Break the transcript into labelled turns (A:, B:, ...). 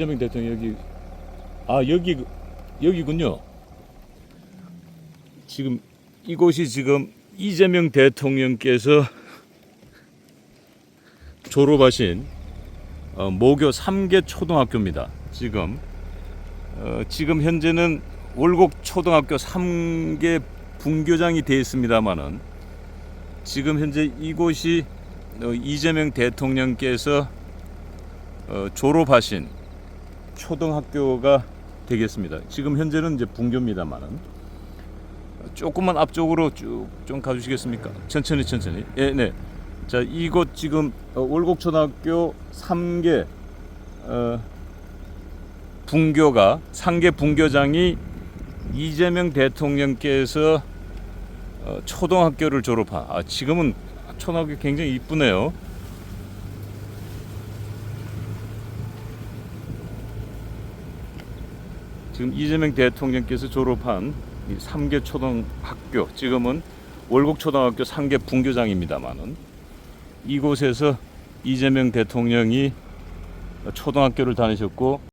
A: 이재명 대통령 여기 아 여기 여기군요. 지금 이곳이 지금 이재명 대통령께서 졸업하신 어, 모교 3개 초등학교입니다. 지금 어, 지금 현재는 월곡 초등학교 3개 분교장이 되어 있습니다만은 지금 현재 이곳이 어, 이재명 대통령께서 어, 졸업하신 초등학교가 되겠습니다. 지금 현재는 이제 분교입니다만은 조금만 앞쪽으로 쭉 좀 가주시겠습니까? 천천히 천천히. 예, 네. 자, 이곳 지금 어, 월곡초등학교 3개 어, 분교가 상계 분교장이 이재명 대통령께서 어, 초등학교를 졸업한 아, 지금은 초등학교 굉장히 이쁘네요. 지금 이재명 대통령께서 졸업한 이 3개 초등학교 지금은 월곡 초등학교 3개 분교장입니다만은 이곳에서 이재명 대통령이 초등학교를 다니셨고